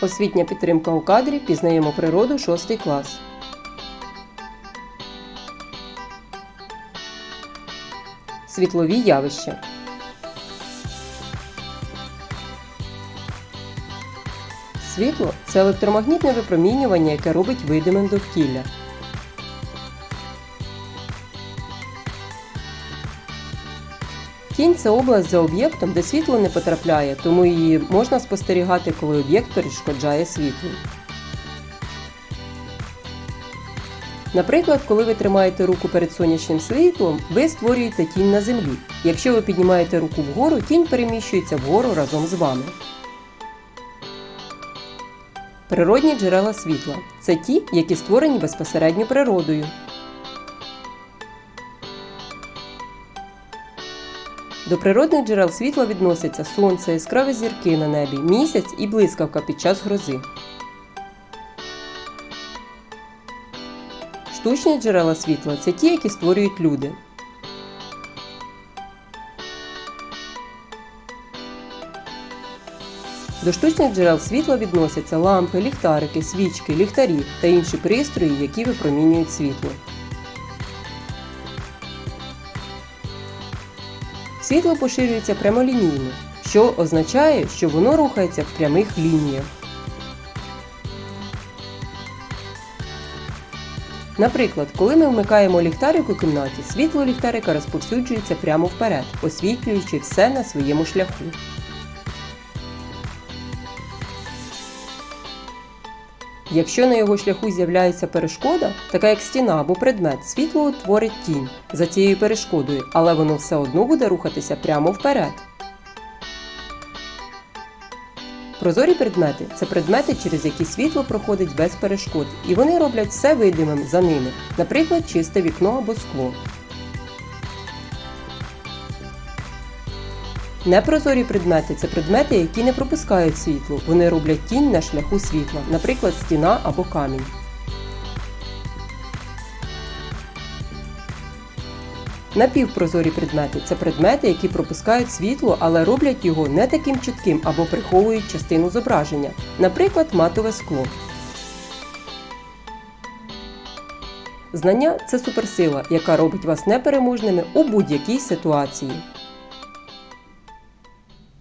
Освітня підтримка у кадрі. Пізнаємо природу 6 клас. Світлові явища. Світло це електромагнітне випромінювання, яке робить видимим довкілля. Тінь це область за об'єктом, де світло не потрапляє, тому її можна спостерігати, коли об'єкт перешкоджає світлу. Наприклад, коли ви тримаєте руку перед сонячним світлом, ви створюєте тінь на землі. Якщо ви піднімаєте руку вгору, тінь переміщується вгору разом з вами. Природні джерела світла це ті, які створені безпосередньо природою. До природних джерел світла відносяться сонце, яскраві зірки на небі, місяць і блискавка під час грози. Штучні джерела світла це ті, які створюють люди. До штучних джерел світла відносяться лампи, ліхтарики, свічки, ліхтарі та інші пристрої, які випромінюють світло. Світло поширюється прямолінійно, що означає, що воно рухається в прямих лініях. Наприклад, коли ми вмикаємо ліхтарик у кімнаті, світло ліхтарика розповсюджується прямо вперед, освітлюючи все на своєму шляху. Якщо на його шляху з'являється перешкода, така як стіна або предмет, світло утворить тінь за цією перешкодою, але воно все одно буде рухатися прямо вперед. Прозорі предмети це предмети, через які світло проходить без перешкод, і вони роблять все видимим за ними, наприклад, чисте вікно або скло. Непрозорі предмети це предмети, які не пропускають світло. Вони роблять тінь на шляху світла, наприклад, стіна або камінь. Напівпрозорі предмети це предмети, які пропускають світло, але роблять його не таким чітким або приховують частину зображення, наприклад, матове скло. Знання це суперсила, яка робить вас непереможними у будь-якій ситуації.